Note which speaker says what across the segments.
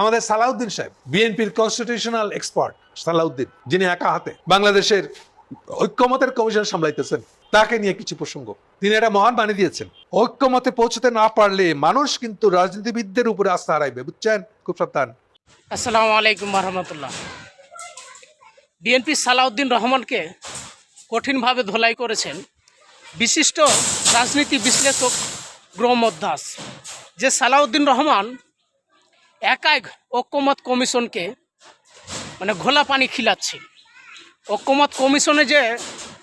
Speaker 1: আমাদের সালাউদ্দিন সাহেব, বিএনপির কনস্টিটিউশনাল এক্সপার্ট সালাউদ্দিন, যিনি একা হাতে বাংলাদেশের ঐক্যমতের কমিশন সামলাইতেছেন, তাকে নিয়ে কিছু প্রসঙ্গ। তিনি এটা মহান বানিয়ে দিয়েছেন, ঐক্যমতে পৌঁছতে না পারলে মানুষ কিন্তু রাজনীতিবিদদের উপরে আস্থা হারাইবে, বুঝছেন? খুব সাবধান।
Speaker 2: আসসালামু আলাইকুম রহমতুল্লাহ বিএনপি সালাউদ্দিন রহমানকে কঠিনভাবে ধোলাই করেছেন বিশিষ্ট রাজনীতি বিশ্লেষক গ্রহমত দাস যে সালাউদ্দিন রহমান একাই ঐক্যমত কমিশনকে মানে ঘোলা পানি খিলাচ্ছে। ঐক্যমত কমিশনে যে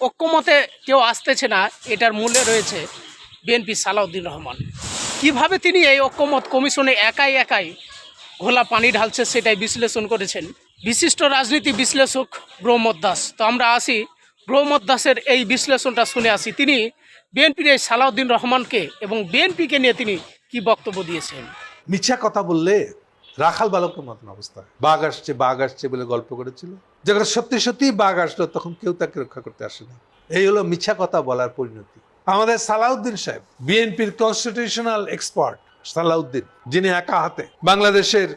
Speaker 2: ঐক্যমতে কেউ আসতেছে না, এটার মূলে রয়েছে বিএনপি সালাউদ্দিন রহমান। কীভাবে তিনি এই ঐক্যমত কমিশনে একাই একাই ঘোলা পানি ঢালছে সেটাই বিশ্লেষণ করেছেন বিশিষ্ট রাজনীতি বিশ্লেষক ব্রহ্মদ দাস। তো আমরা আসি ব্রহ্মদ দাসের এই বিশ্লেষণটা শুনে আসি। তিনি বিএনপির এই সালাউদ্দিন রহমানকে এবং বিএনপিকে নিয়ে তিনি কি বক্তব্য দিয়েছেন?
Speaker 1: মিথ্যা কথা বললে রাখাল বালকের মতন অবস্থা। বাঘ আসছে বাঘ আসছে বলে গল্প করেছিল। যখন সত্যি সত্যি বাঘ আসলো, তখন কেউ তাকে রক্ষা করতে আসেনি এই হলো মিথ্যা কথা বলার পরিণতি। আমাদের সালাউদ্দিন সাহেব, বিএনপির কনস্টিটিউশনাল এক্সপার্ট সালাউদ্দিন, যিনি একা হাতে বাংলাদেশের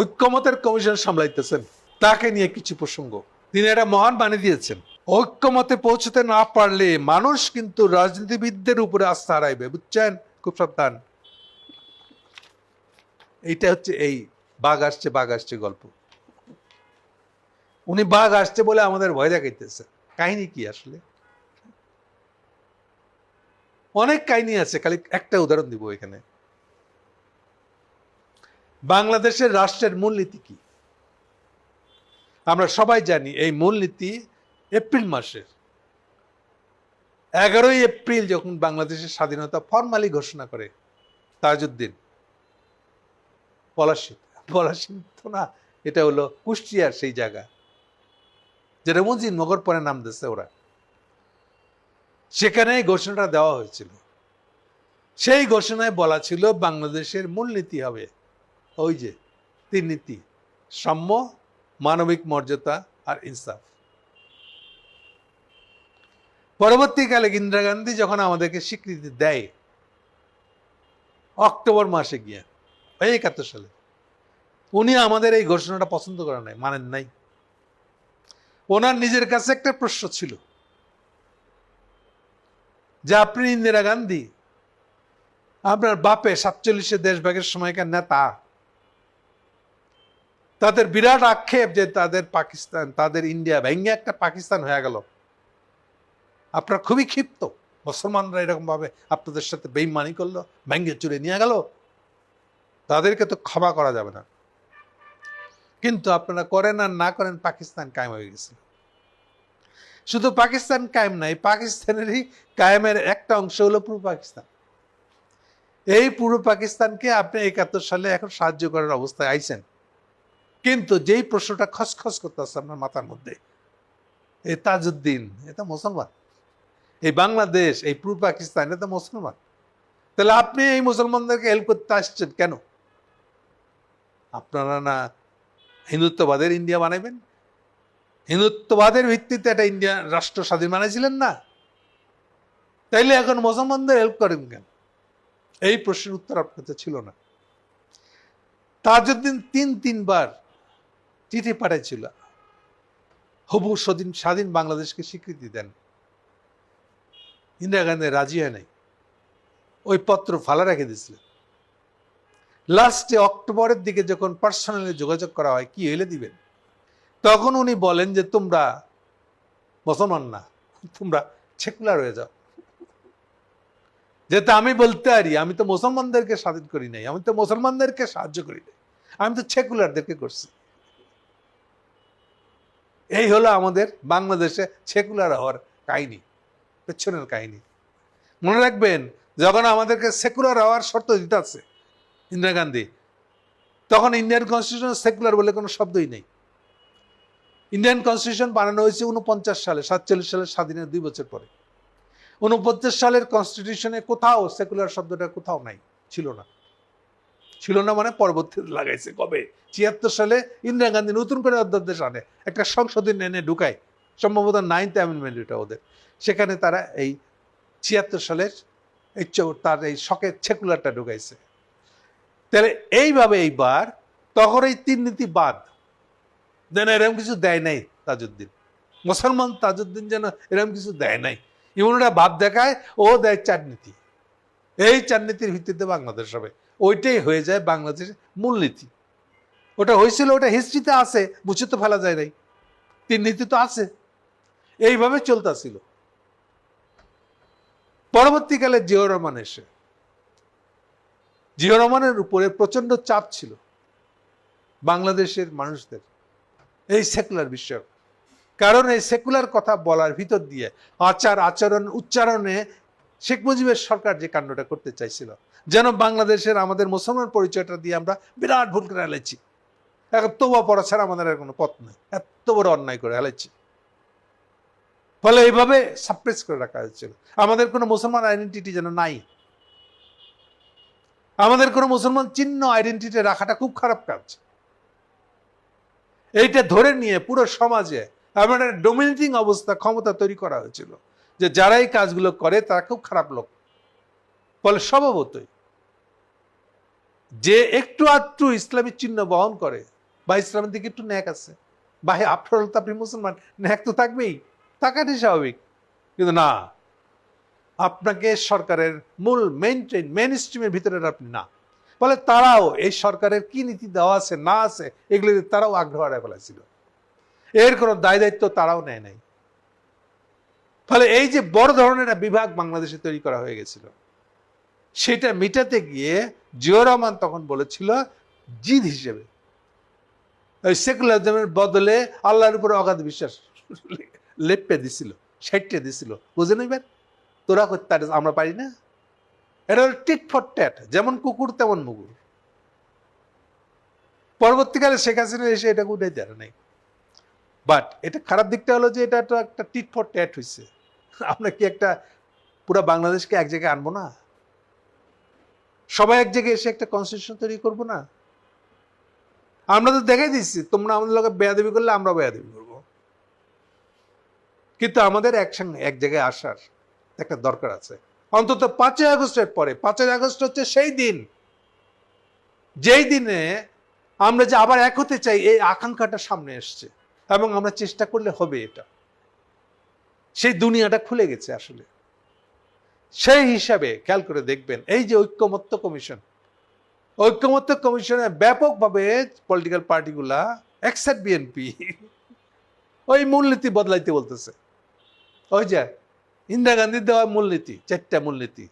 Speaker 1: ঐক্যমতের কমিশন সামলাইতেছেন, তাকে নিয়ে কিছু প্রসঙ্গ। তিনি এটা মহান বানিয়ে দিয়েছেন, ঐক্যমতে পৌঁছতে না পারলে মানুষ কিন্তু রাজনীতিবিদদের উপরে আস্থা হারাইবে, বুঝছেন? খুব সাবধান। এইটা হচ্ছে এই বাঘ আসছে বাঘ আসছে গল্প। উনি বাঘ আসছে বলে আমাদের ভয় দেখাইতেছে। কাহিনী কি আসলে? অনেক কাহিনী আছে, খালি একটা উদাহরণ দিব এখানে। বাংলাদেশের রাষ্ট্রের মূলনীতি কি? আমরা সবাই জানি এই মূলনীতি এপ্রিল মাসের। এগারোই এপ্রিল যখন বাংলাদেশের স্বাধীনতা ফর্মালি ঘোষণা করে তাজউদ্দিন পলাশী পলাশী তো না, এটা হলো কুষ্টিয়ার সেই জায়গা, যেটা মজিদ মগর পরে নাম দিচ্ছে ওরা। সেখানে ঘোষণাটা দেওয়া হয়েছিল। সেই ঘোষণায় বলা ছিল বাংলাদেশের মূলনীতি হবে ওই যে তিন নীতি, সাম্য, মানবিক মর্যাদা আর ইনসাফ। পরবর্তীকালে ইন্দিরা গান্ধী যখন আমাদেরকে স্বীকৃতি দেয়, অক্টোবর মাসে গিয়ে এই একাত্তর সালে উনি আমাদের এই ঘোষণাটা পছন্দ করেন নাই, মানেন নাই। ওনার নিজের কাছে একটা প্রশ্ন ছিল। যে আপনি ইন্দিরা গান্ধী, আপনার বাপে সাতচল্লিশে দেশভাগের সময়কার নেতা। তাদের বিরাট আক্ষেপ যে তাদের পাকিস্তান, তাদের ইন্ডিয়া ভেঙে একটা পাকিস্তান হয়ে গেল। আপনার খুবই ক্ষিপ্ত। মুসলমানরা এরকম ভাবে আপনাদের সাথে বেইমানি করল ভেঙ্গে চুরে নিয়ে গেল। তাদেরকে তো ক্ষমা করা যাবে না। কিন্তু আপনারা করেন আর না করেন, পাকিস্তান কায়েম হয়ে গেছে। শুধু পাকিস্তান কায়েম নাই, পাকিস্তানেরই কায়েমের একটা অংশ হলো পূর্ব পাকিস্তান। এই পূর্ব পাকিস্তানকে আপনি একাত্তর সালে এখন সাহায্য করার অবস্থায় আইছেন। কিন্তু যেই প্রশ্নটা খসখস করতেছে আপনার মাথার মধ্যে, এই তাজউদ্দিন এটা মুসলমান। এই বাংলাদেশ, এই পূর্ব পাকিস্তান এটা মুসলমান। তাহলে আপনি এই মুসলমানদেরকে হেল্প করতে আসছেন কেন? আপনারা না হিন্দুত্ববাদের ইন্ডিয়া বানাইবেন? হিন্দুত্ববাদের ভিত্তিতে একটা ইন্ডিয়া রাষ্ট্র স্বাধীন বানাইছিলেন না? তাইলে এখন মুসলমানদের হেল্প করেন কেন? এই প্রশ্নের উত্তর আপনার কাছে ছিল না। তাজউদ্দিন তিন তিনবার চিঠি পাঠাইছিল। হবু স্বাধীন স্বাধীন বাংলাদেশকে স্বীকৃতি দেন। ইন্দিরা গান্ধী রাজি হয় নাই। ওই পত্র ফালা রেখে দিয়েছিলেন। লাস্টে অক্টোবরের দিকে যখন পার্সোনালি যোগাযোগ করা হয়, কি হইলে দিবেন? তখন উনি বলেন যে, তোমরা মুসলমান না, তোমরা সেকুলার হয়ে যাও। যেটা আমি বলতে পারি, আমি তো মুসলমানদেরকে স্বাধীন করি নাই, আমি তো মুসলমানদেরকে সাহায্য করি নাই, আমি তো সেকুলারদেরকে করছি। এই হলো আমাদের বাংলাদেশে সেকুলার হওয়ার কাহিনী, পেছনের কাহিনী। মনে রাখবেন, যখন আমাদেরকে সেকুলার হওয়ার শর্ত দিতে আছে ইন্দিরা গান্ধী। তখন ইন্ডিয়ান কনস্টিটিউশন সেকুলার বলে কোনো শব্দই নেই। ইন্ডিয়ান কনস্টিটিউশন বানানো হয়েছে উনপঞ্চাশ সালে, সাতচল্লিশ সালের স্বাধীনের দুই বছর পরে। উনপঞ্চাশ সালের কনস্টিটিউশনে কোথাও সেকুলার শব্দটা কোথাও নাই, ছিল না। ছিল না মানে পরবর্তীতে লাগাইছে কবে? ছিয়াত্তর সালে ইন্দিরা গান্ধী নতুন করে অধ্যাদেশ আনে, একটা সংশোধন এনে ঢুকায়, সম্ভবত নাইনথ অ্যামেন্ডমেন্ট এটা ওদের। সেখানে তারা এই ছিয়াত্তর সালের, এই তার এই শখের সেকুলারটা ঢুকাইছে। তাহলে এইভাবে এইবার তখন এই তিন নীতি বাদ। যেন এরকম কিছু দেয় নাই তাজউদ্দিন। মুসলমান তাজউদ্দিন যেন এরকম কিছু দেয় নাই। ইমনরা ভাব দেখায়, ও দেয় চার নীতি। এই চার নীতির ভিত্তিতে বাংলাদেশ হবে। ওইটাই হয়ে যায় বাংলাদেশের মূলনীতি ওটা হয়েছিল, ওটা হিস্ট্রিতে আছে মুছে তো ফেলা যায় নাই। তিন নীতি তো আছে। এইভাবে চলতেছিল পরবর্তীকালে জিও রহমান এসে জিও রহমানের উপরে প্রচণ্ড চাপ ছিল বাংলাদেশের মানুষদের, এই সেকুলার বিষয় কারণ এই সেকুলার কথা বলার ভিতর দিয়ে আচার, আচরণ, উচ্চারণে শেখ মুজিবের সরকার যে কাণ্ডটা করতে চাইছিল, যেন বাংলাদেশের আমাদের মুসলমান পরিচয়টা দিয়ে আমরা বিরাট ভুল করে হেলেছি এখন তোবা পড়া ছাড়া আমাদের আর কোনো পথ নেই। এত বড় অন্যায় করে হেলেছি ফলে এইভাবে সাপ্রেস করে রাখা হয়েছিল। আমাদের কোনো মুসলমান আইডেন্টিটি যেন নাই। আমাদের কোনো মুসলমান চিহ্ন আইডেন্টিটি রাখাটা খুব খারাপ কাজ। এইটা ধরে নিয়ে পুরো সমাজে একটা ডোমিনেটিং অবস্থা, ক্ষমতা তৈরি করা হয়েছিল যে যারা এই কাজগুলো করে তারা খুব খারাপ লোক। ফলে স্বভাবতই যে একটু আধটু ইসলামী চিহ্ন বহন করে, বা ইসলামের দিকে একটু ন্যাক আছে, বা আফটার অল মুসলমান, ন্যাক তো থাকবেই, থাকাটাই স্বাভাবিক। কিন্তু না আপনাকে সরকারের মূল মেইন ট্রেন মেইন স্ট্রিমের ভিতরে আপনি না। ফলে তারাও এই সরকারের কি নীতি দেওয়া আছে, না আছে এগুলিতে তারাও আগ্রহ হারায় ফেলেছিল। এর কোনো দায় দায়িত্ব তারাও নেয় নাই। ফলে এই যে বড় ধরনের বিভাগ বাংলাদেশে তৈরি করা হয়ে গেছিল, সেটা মিটাতে গিয়ে জিও রহমান তখন বলেছিল, জিদ হিসেবে। ওই সেকুলারিজমের বদলে আল্লাহর উপরে অগাধ বিশ্বাস লেপে দিছিল, সেটে দিছিল। বুঝে নিবেন তোরা করতে আমরা পারি না। এটা হলো টিট ফর ট্যাট যেমন কুকুর, তেমন মুগুর। পরবর্তীকালে শেখ হাসিনা এসে এটাকে উঠে দেয় নাই। বাট এটা খারাপ দিকটা হলো যে এটা তো একটা টিট ফর ট্যাট হয়েছে আমরা কি একটা পুরো বাংলাদেশকে এক জায়গায় আনব না? সবাই এক জায়গায় এসে একটা কনস্টিটিউশন তৈরি করব না? আমরা তো দেখাই দিচ্ছি তোমরা আমাদের লোকে বেয়াদবি করলে আমরা বেয়াদবি করব। কিন্তু আমাদের একসঙ্গে এক জায়গায় আসার একটা দরকার আছে। অন্তত পাঁচই আগস্টের পরে, পাঁচই আগস্ট হচ্ছে সেই দিন। যেই দিনে আমরা যে আবার এক হতে চাই, এই আকাঙ্ক্ষাটা সামনে এসছে এবং আমরা চেষ্টা করলে হবে এটা। সেই দুনিয়াটা খুলে গেছে আসলে। সেই হিসাবে খেয়াল করে দেখবেন, এই যে ঐক্যমত্য কমিশন, ঐক্যমত্য কমিশনে ব্যাপকভাবে পলিটিক্যাল পার্টিগুলা এক্সেপ্ট বিএনপি ওই মূলনীতি বদলাইতে বলতেছে। ওই যে ইন্দিরা গান্ধীর দেওয়া মূলনীতি, চারটা মূলনীতি।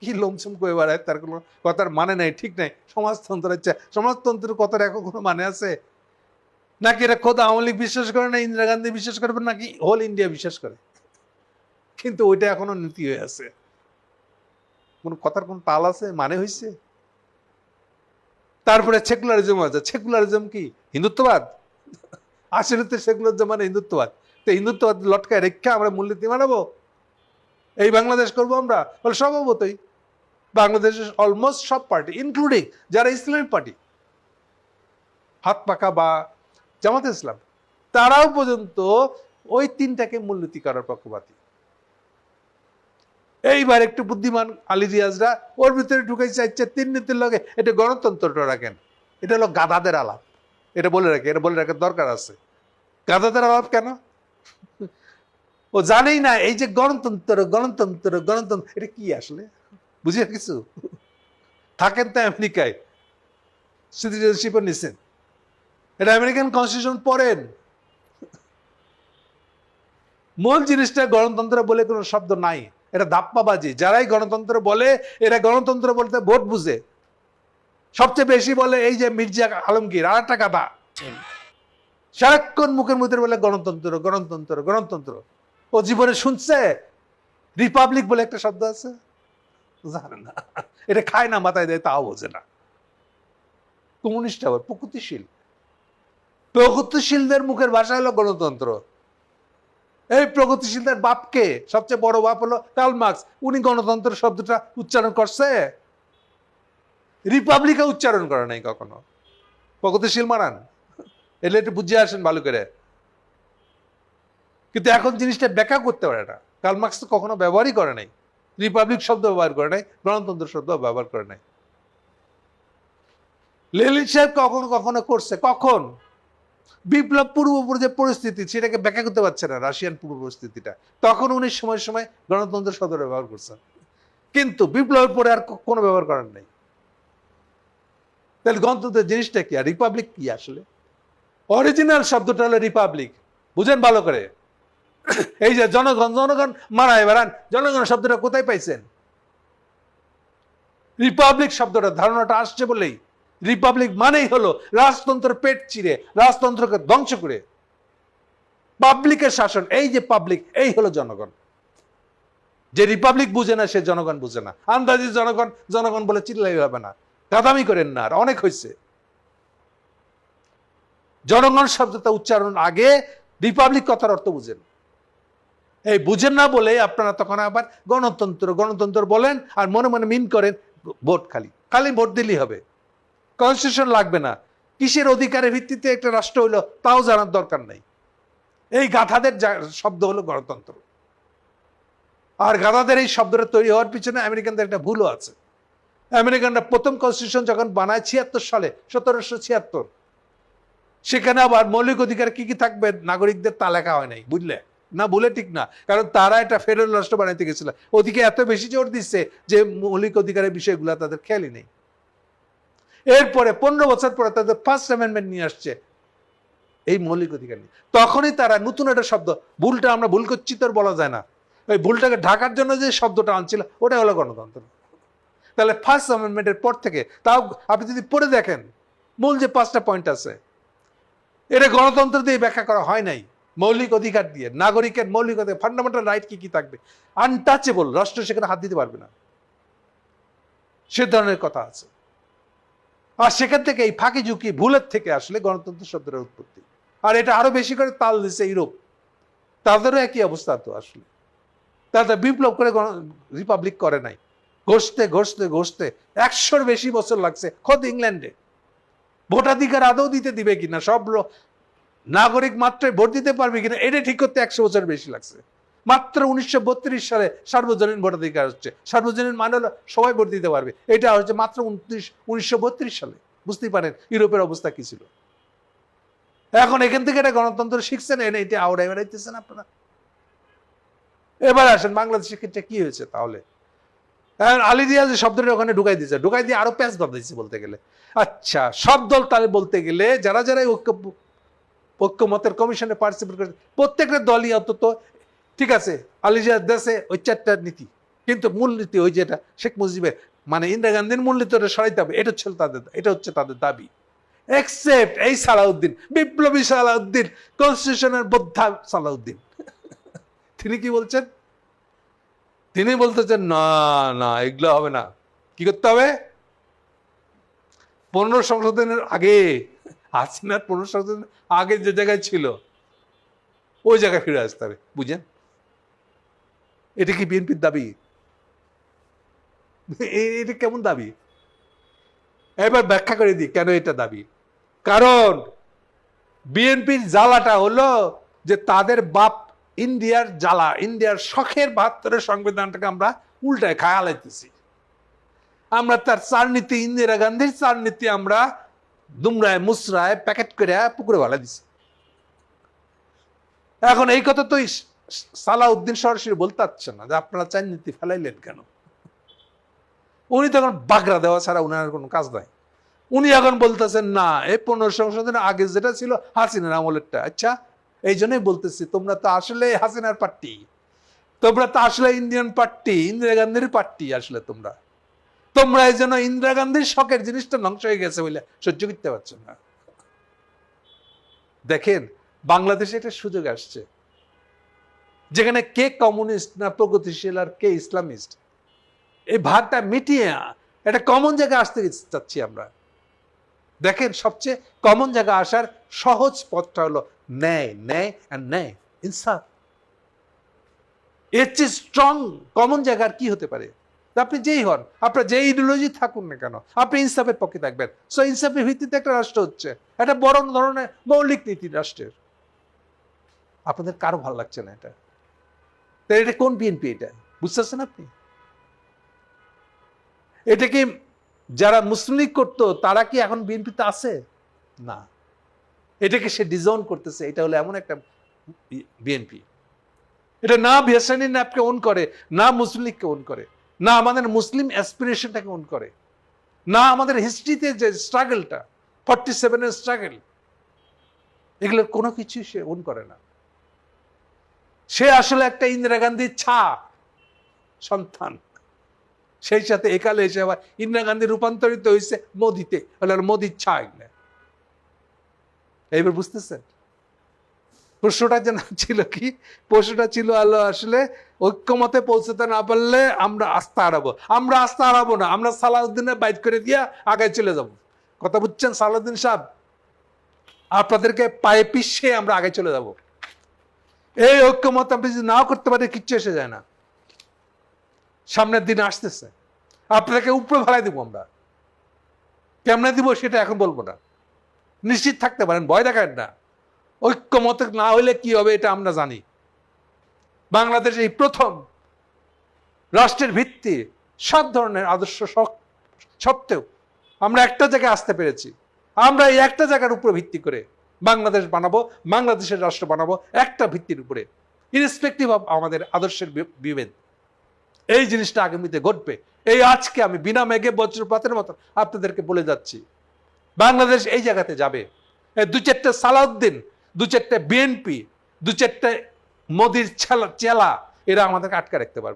Speaker 1: কি লোমসুম করে বেড়ায়, তার কোনো কথার মানে নাই, ঠিক নাই। সমাজতন্ত্রের সমাজতন্ত্রের কথার এখন কোনো মানে আছে? নাকি এটা খোদ আওয়ামী লীগ বিশ্বাস করে না, ইন্দিরা গান্ধী বিশ্বাস করবে নাকি হোল ইন্ডিয়া বিশ্বাস করে? কিন্তু ওইটা এখনও নীতি হয়ে আছে। কোনো কথার কোন তাল আছে? মানে হয়েছে তারপরে সেকুলারিজম আছে। সেকুলারিজম কি? হিন্দুত্ববাদ? আসলে তো সেকুলারিজম মানে হিন্দুত্ববাদ। তো হিন্দুত্ববাদ লটকায় রেখা আমরা মূলনীতি মানাবো এই বাংলাদেশ করব আমরা? বলে, স্বভাবতই। বাংলাদেশের অলমোস্ট সব পার্টি ইনক্লুডিং যারা ইসলামিক পার্টি হাত পাকা বা জামাত ইসলাম, তারাও পর্যন্ত ওই তিনটাকে মূলনীতি করার পক্ষপাতী। এইবার একটু বুদ্ধিমান আলী রিয়াজরা ওর ভিতরে ঢুকে চাইছে তিন নীতির লগে, এটা গণতন্ত্রটা রাখেন। এটা হলো গাদাদের আলাপ। এটা বলে রাখে, এটা বলে রাখার দরকার আছে। গাদাদের আলাপ কেন? ও জানেই না, এই যে গণতন্ত্র গণতন্ত্র গণতন্ত্র, এটা কি আসলে? বুঝে কিছু? থাকেন তো আমেরিকায়। সিটিজেনশিপও নিছেন। এটা আমেরিকান কনস্টিটিউশন পড়েন। মূল জিনিসটা গণতন্ত্র বলে কোনো শব্দ নাই। এটা দাপ্পাবাজি যারাই গণতন্ত্র বলে, এরা গণতন্ত্র বলতে ভোট বুঝে। সবচেয়ে বেশি বলে এই যে মির্জা আলমগীর, আর একটা গাদা সারাক্ষণ মুখের মধ্যে বলে গণতন্ত্র গণতন্ত্র গণতন্ত্র। ও জীবনে শুনছে? রিপাবলিক বলে একটা শব্দ আছে? জানে না। এটা খায় না, মাথায় দেয়, তাও বোঝে না। কমিউনিস্ট আবার প্রগতিশীল। প্রগতিশীলদের মুখের ভাষা হলো গণতন্ত্র। এই প্রগতিশীলদের বাপকে সবচেয়ে বড় বাপ হলো কার্ল মার্কস উনি গণতন্ত্র শব্দটা উচ্চারণ করছে। রিপাবলিকে উচ্চারণ করে নাই কখনো। প্রগতিশীল মারান। এলে একটু বুঝে আসেন ভালো করে। কিন্তু এখন জিনিসটা ব্যাখ্যা করতে পারে না। কার্ল মার্কস তো কখনো ব্যবহারই করে নাই। রিপাবলিক শব্দ ব্যবহার করে নাই, গণতন্ত্র শব্দ ব্যবহার করে নাই। লেলিন সাহেব কখনো কখনো করছে, কখন? বিপ্লব পূর্বপুর যে পরিস্থিতি, সেটাকে ব্যাখ্যা করতে পারছে না রাশিয়ান পূর্ব পরিস্থিতিটা তখন উনি সময় সময় গণতন্ত্র শব্দ ব্যবহার করছেন। কিন্তু বিপ্লবের পরে আর কোনো ব্যবহার করার নেই। তাহলে গণতন্ত্রের জিনিসটা কি? আর রিপাবলিক কি আসলে? অরিজিনাল শব্দটা হলো রিপাবলিক বুঝেন ভালো করে। এই যে জনগণ জনগণ মারায় বেড়ান জনগণ শব্দটা কোথায় পাইছেন? রিপাবলিক শব্দটা ধারণাটা আসছে বলেই। রিপাবলিক মানেই হলো রাজতন্ত্রের পেট চিরে, রাজতন্ত্রকে ধ্বংস করে। পাবলিকের শাসন, এই যে পাবলিক এই হলো জনগণ। যে রিপাবলিক বুঝে না, সে জনগণ বুঝে না। আন্দাজি জনগণ জনগণ বলে চিল্লাই হবে না। কাদামি করেন না, আর অনেক হয়েছে জনগণ শব্দটা উচ্চারণ আগে রিপাবলিক কথার অর্থ বুঝেন। এই বুঝেন না বলে আপনারা তখন আবার গণতন্ত্র গণতন্ত্র বলেন আর মনে মনে মিন করেন ভোট খালি। খালি ভোট দিলেই হবে। কনস্টিটিউশন লাগবে না। কিসের অধিকারের ভিত্তিতে একটা রাষ্ট্র হইল তাও জানার দরকার নাই। এই গাথাদের যা- শব্দ হলো গণতন্ত্র। আর গাধাদের এই শব্দটা তৈরি হওয়ার পিছনে আমেরিকানদের একটা ভুলও আছে। আমেরিকানরা প্রথম কনস্টিটিউশন যখন বানায় ছিয়াত্তর সালে, সতেরোশো ছিয়াত্তর, সেখানে আবার মৌলিক অধিকার কি কি থাকবে? নাগরিকদের তা লেখা হয় নাই, বুঝলে? না, বলে ঠিক না। কারণ তারা এটা ফেডারেল রাষ্ট্র বানাইতে গেছিল। ওদিকে এত বেশি জোর দিচ্ছে যে মৌলিক অধিকারের বিষয়গুলো তাদের খেয়ালই নেই। এরপরে পনেরো বছর পরে তাদের ফার্স্ট অ্যামেন্ডমেন্ট নিয়ে আসছে। এই মৌলিক অধিকার নিয়ে। তখনই তারা নতুন একটা শব্দ, ভুলটা আমরা ভুল করছি তো আর বলা যায় না। ওই ভুলটাকে ঢাকার জন্য যে শব্দটা আনছিল ওটা হলো গণতন্ত্র। তাহলে ফার্স্ট অ্যামেন্ডমেন্টের পর থেকে, তাও আপনি যদি পড়ে দেখেন, মূল যে পাঁচটা পয়েন্ট আছে, এটা গণতন্ত্র দিয়ে ব্যাখ্যা করা হয় নাই। মৌলিক অধিকার দিয়ে, নাগরিকের মৌলিক অধিকার ফান্ডামেন্টাল রাইট কি কি থাকবে? আনটাচেবল রাষ্ট্র সেখানে হাত দিতে পারবে না। সে ধরনের কথা আছে। আর সেখান থেকে এই ফাঁকি ঝুঁকি ভুলের থেকে আসলে গণতন্ত্র শব্দের উৎপত্তি। আর এটা আরও বেশি করে তাল দিচ্ছে ইউরোপ। তাদেরও একই অবস্থা তো আসলে। তারা বিপ্লব করে রিপাবলিক করে নাই। ঘষতে ঘষতে ঘষতে একশোর বেশি বছর লাগছে। খোদ ইংল্যান্ডে। ভোটাধিকার আদৌ দিতে দিবে কিনা সব নাগরিক মাত্রই ভোট দিতে পারবে কিনা, এটা ঠিক করতে একশো বছর বেশি লাগছে। মাত্র উনিশশো সালে সার্বজনীন ভোটাধিকার হচ্ছে। সার্বজনীন মানে হলো সবাই ভোট দিতে পারবে। এটা হচ্ছে মাত্র উনত্রিশ, উনিশশো সালে। বুঝতেই পারেন ইউরোপের অবস্থা কি ছিল। এখন এখান থেকে এটা গণতন্ত্র শিখছেন, এনে এটা আওড়াই বেড়াইতেছেন আপনারা। এবার আসেন বাংলাদেশের ক্ষেত্রে কি হয়েছে তাহলে? আলী যে শব্দটা ওখানে ঢুকাই দিয়েছে, ঢুকাই দিয়ে আরও প্যাঁচ দিয়েছে বলতে গেলে। আচ্ছা সব দল তাহলে বলতে গেলে যারা যারা ঐক্য ঐক্যমতের কমিশনে পার্টিসিপেট করে প্রত্যেকটা দলই অন্তত, ঠিক আছে আলিজিয়ার দেশে ওই চারটা নীতি, কিন্তু মূলনীতি ওই যেটা শেখ মুজিবের মানে ইন্দিরা গান্ধীর মূলনীতিটা সরাইতে হবে, এটা ছিল তাদের, এটা হচ্ছে তাদের দাবি। এক্সেপ্ট এই সালাউদ্দিন, বিপ্লবী সালাউদ্দিন কনস্টিটিউশনের বোদ্ধা সালাউদ্দিন। তিনি কি বলছেন? তিনি বলতেছেন, না না, এগুলো হবে না। কি করতে হবে? পনেরো সংশোধনের আগে হাসিনার পনেরো সংশোধনের আগে যে জায়গায় ছিল, ওই জায়গায় ফিরে আসতে হবে বুঝেন এটা কি বিএনপির দাবি? এটা কেমন দাবি? এবার ব্যাখ্যা করে দিই, কেন এটা দাবি? কারণ বিএনপির জ্বালাটা হলো যে তাদের বাপ ইন্ডিয়ার জ্বালা, ইন্ডিয়ার শখের বাহাত্তরের সংবিধানটাকে আমরা উল্টায় খায়ালাইতেছি। আমরা তার চার নীতি ইন্দিরা গান্ধীর চার নীতি আমরা দুমরায় মুসরায় প্যাকেট করে পুকুরে ভালা দিছি। এখন এই কথা তো সালাউদ্দিন সরাসরি বলতে পারছে না যে আপনারা চার নীতি ফেলাইলেন কেন? উনি তখন বাগড়া দেওয়া ছাড়া উনার কোনো কাজ নাই। উনি এখন বলতেছেন, না, এই পনেরো সংশোধনের আগে যেটা ছিল হাসিনার আমলেরটা। আচ্ছা এই জন্যই বলতেছি, তোমরা তো আসলে হাসিনার পার্টি। তোমরা তো আসলে ইন্ডিয়ান পার্টি, ইন্দিরা গান্ধীর পার্টি আসলে তোমরা। তোমরা এই জন্য ইন্দিরা গান্ধীর শখের জিনিসটা ধ্বংস হয়ে গেছে বলে সহ্য করতে পারছ না। দেখেন, বাংলাদেশে একটা সুযোগ আসছে, যেখানে কে কমিউনিস্ট না প্রগতিশীল আর কে ইসলামিস্ট, এই ভাগটা মিটিয়ে একটা কমন জায়গায় আসতে চাচ্ছি আমরা। দেখেন, সবচেয়ে কমন জায়গা আসার সহজ পথটা হলো ন্যায় ন্যায় আর ন্যায়, ইনসাফ। এর চেয়ে স্ট্রং কমন জায়গা আর কি হতে পারে? আপনি যেই হন, আপনার যে ইডিওলজি থাকুন না কেন, আপনি ইনসাফের পক্ষে থাকবেন। সো ইনসাফের ভিত্তিতে একটা রাষ্ট্র হচ্ছে, একটা বড় ধরনের মৌলিক নীতি রাষ্ট্রের। আপনাদের কারও ভালো লাগছে না এটা? তাই এটা কোন বিএনপি এটা? বুঝতে পারছেন আপনি? এটা কি যারা মুসলিম লীগ করতো, তারা কি এখন বিএনপিতে আছে? না। এটাকে সে ডিজাইন করতেছে? এটা হলো এমন একটা বিএনপি এটা না ভিয়াসানি ন্যাপকে ওন করে, না মুসলিম লীগকে ওন করে। না আমাদের মুসলিম অ্যাসপিরেশনটাকে ওন করে। না আমাদের হিস্ট্রিতে যে স্ট্রাগলটা ফর্টি সেভেনের স্ট্রাগল এগুলোর কোনো কিছু সে ওন করে না। সে আসলে একটা ইন্দিরা গান্ধীর ছা, সন্তান। সেই সাথে একালে এসে আবার ইন্দিরা গান্ধী রূপান্তরিত হয়েছে মোদিতে মোদির ছা এগুলো। এইবার বুঝতেছেন? প্রশ্নটা যে না ছিল কি? প্রশ্নটা ছিল আলো আসলে ঐক্যমতে পৌঁছতে না পারলে আমরা আস্থা হারাবো। আমরা আস্থা হারাবো না। আমরা সালাউদ্দিনের বাইট করে দিয়া আগে চলে যাব। কথা বুঝছেন সালাউদ্দিন সাহেব? আপনাদেরকে পায়ে পিছিয়ে আমরা আগে চলে যাব। এই ঐক্যমত আপনি যদি নাও করতে পারে, কিচ্ছু এসে যায় না। সামনের দিন আসতেছে। আপনাদেরকে উপরে ভাড়াই দিব আমরা। কেমনে দিব সেটা এখন বলব না। নিশ্চিত থাকতে পারেন, ভয় দেখান না। ঐক্যমত না হলে কি হবে এটা আমরা জানি। বাংলাদেশ এই প্রথম রাষ্ট্রের ভিত্তি সব ধরনের আদর্শ সত্ত্বেও আমরা একটা জায়গায় আসতে পেরেছি। আমরা এই একটা জায়গার উপরে ভিত্তি করে বাংলাদেশ বানাবো, বাংলাদেশের রাষ্ট্র বানাবো একটা ভিত্তির উপরে ইরেসপেক্টিভ অফ আমাদের আদর্শের বিভেদ। এই জিনিসটা আগামীতে ঘটবে। এই আজকে আমি বিনা মেঘে বজ্রপাতের মতো আপনাদেরকে বলে যাচ্ছি। বাংলাদেশ এই জায়গাতে যাবে। দু চারটে সালাউদ্দিন দু চারটে বিএনপি দু চারটে মোদির চেলা এরা আমাদেরকে আটকে রাখতে পারবে।